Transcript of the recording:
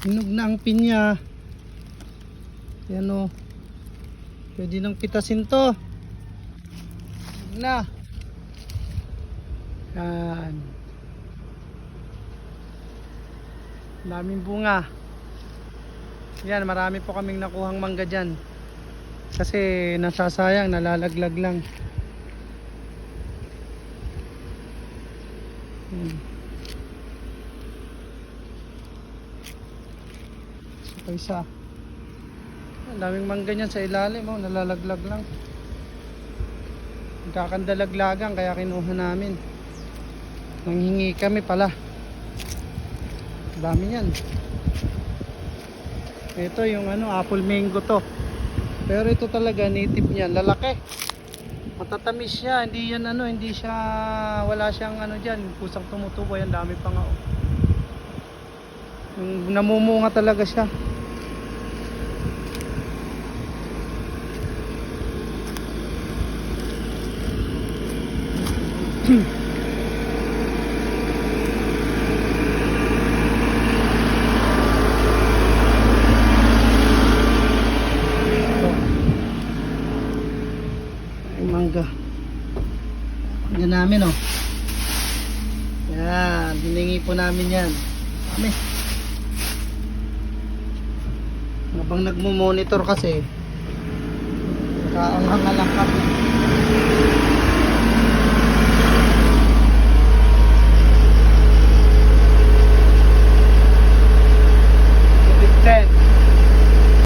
Hinog na ang pinya. Yan o. Pwede nang pitasin to. Hinog na. Yan. Daming bunga. Yan, marami po kaming nakuhang mangga dyan. Kasi nasasayang, nalalaglag lang. Hmm. Saka isa. Ang daming mangga niyan sa ilalim, oh, nalalaglag lang. Nagkakandalaglagan kaya kinuha namin. Nanghingi kami pala. Dami niyan. Ito yung ano, apple mango to. Pero ito talaga native niyan, lalaki. Matatamis siya, hindi yan ano, hindi siya wala siyang ano diyan, kusang tumutubo, yan dami pa nga. Oh. Namumunga talaga siya. mangga. Yan namin oh. Yan, hiningi po namin yan. Kami. Habang nagmo-monitor kasi, kaanghanga lang kami.